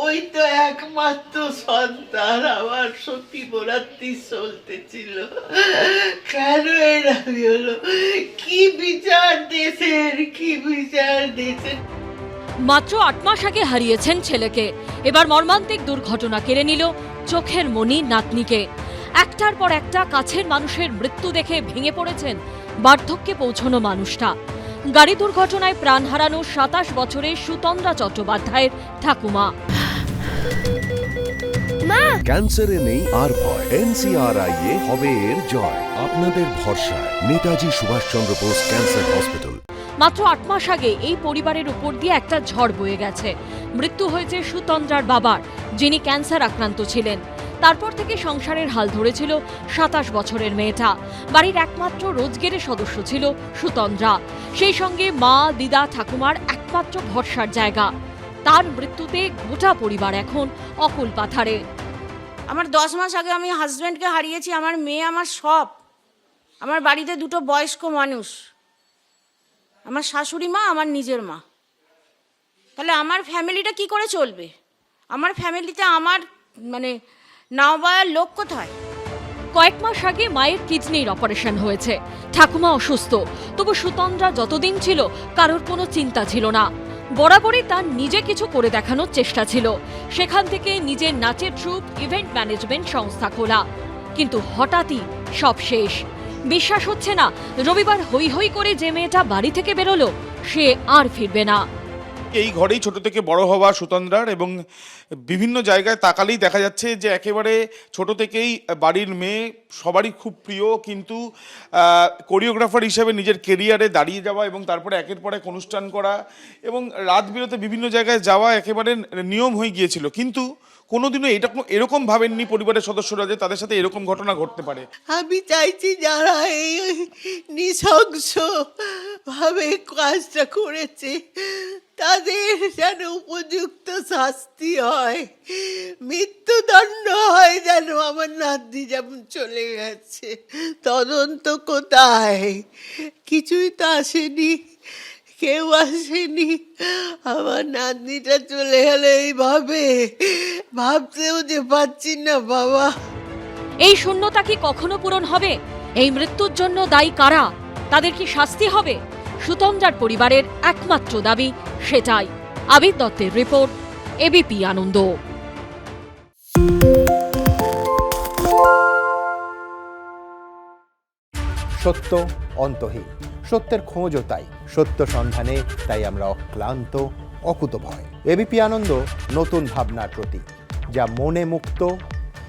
ওই তো একমাত্র সন্তান আমার সত্যি বরাত্রি চলতেছিল কেন এরকম হলো? কি বিচার দেশের কি বিচার দেশের মাত্র আট মাস আগে হারিয়েছেন ছেলেকে। এবার মর্মান্তিক দুর্ঘটনা কেড়ে নিল চোখের মনি নাতনিকে। একটার পর একটা কাছের মানুষের মৃত্যু দেখে ভেঙে পড়েছেন বার্ধক্যে পৌঁছনো মানুষটা। গাড়ি দুর্ঘটনায় প্রাণ হারানো সাতাশ বছরের সুতন্দ্রা চট্টোপাধ্যায়ের ঠাকুমা। ক্যান্সারে নেই আর ভয়। এনসিআরআই এ হবে এর জয়। আপনাদের ভরসা নেতাজি সুভাষচন্দ্র বোস ক্যান্সার হসপিটাল মাত্র আট মাস আগে এই পরিবারের উপর দিয়ে একটা ঝড় বয়ে গেছে। মৃত্যু হয়েছে সুতন্দ্রার বাবার যিনি ক্যান্সার আক্রান্ত ছিলেন। তারপর থেকে সংসারের হাল ধরেছিল সাতাশ বছরের মেয়েটা। বাড়ির একমাত্র রোজগেরের সদস্য ছিল সুতন্দ্রা। সেই সঙ্গে মা দিদা ঠাকুমার একমাত্র ভরসার জায়গা। তার মৃত্যুতে গোটা পরিবার এখন অকুল পাথারে। আমার দশ মাস আগে আমি হাজব্যান্ডকে হারিয়েছি, আমার মেয়ে আমার সব। আমার বাড়িতে দুটো বয়স্ক মানুষ। আমার শাশুড়ি মা, আমার নিজের মা। তাহলে আমার ফ্যামিলিটা কি করে চলবে? আমার ফ্যামিলিতে আমার মানে নাও বয়ার লোক কোথায়? কয়েক মাস আগে মায়ের কিডনির অপারেশন হয়েছে। ঠাকুমা অসুস্থ। তবু সুতন্দ্রা যতদিন ছিল, কারোর কোনো চিন্তা ছিল না। বরাবরই তার নিজে কিছু করে দেখানোর চেষ্টা ছিল। সেখান থেকে নিজের নাচের ট্রুপ ইভেন্ট ম্যানেজমেন্ট সংস্থা খোলা। কিন্তু হঠাৎই সব শেষ। বিশ্বাস হচ্ছে না, রবিবার হই হই করে যে মেয়েটা বাড়ি থেকে বেরোলো, সে আর ফিরবে না। এই ঘরেই ছোট থেকে বড় হওয়া সুতন্দ্রার এবং বিভিন্ন জায়গায় তাকালেই দেখা যাচ্ছে যে একেবারে ছোট থেকেই বাড়ির মেয়ে সবারই খুব প্রিয়, কিন্তু কোরিওগ্রাফার হিসেবে নিজের কেরিয়ারে দাঁড়িয়ে যাওয়া এবং তারপরে একের পর এক অনুষ্ঠান করা এবং রাত বিরতে বিভিন্ন জায়গায় যাওয়া একেবারে নিয়ম হয়ে গিয়েছিল। কিন্তু কোনোদিনও এটা এরকম ভাবেননি পরিবারের সদস্যরা যে তাদের সাথে এরকম ঘটনা ঘটতে পারে। আমি চাইছি যারা এই নৃশংস ভাবে কাজটা করেছে তাদের যেন উপযুক্ত শাস্তি হয়। মৃত্যুদণ্ড হয় যেন আমার নাতনি যেমন চলে গেছে। তদন্ত কোথায়? কিছুই তো আসেনি। কেউ আসেনি। আমার নাতনিটা চলে গেলে এইভাবে। ভাবতেও যে পাচ্ছি না, বাবা। এই শূন্যতা কি কখনো পূরণ হবে? এই মৃত্যুর জন্য দায়ী কারা? তাদের কি শাস্তি হবে? সুতন্দ্রার পরিবারের একমাত্র দাবি সেটাই। আবির দত্তের রিপোর্ট, এবিপি আনন্দ। সত্য অন্তহীন। সত্যের খোঁজও তাই। সত্য সন্ধানে তাই আমরা অক্লান্ত, অকুতভয়। এবিপি আনন্দ, নতুন ভাবনার প্রতীক, যা মনে মুক্ত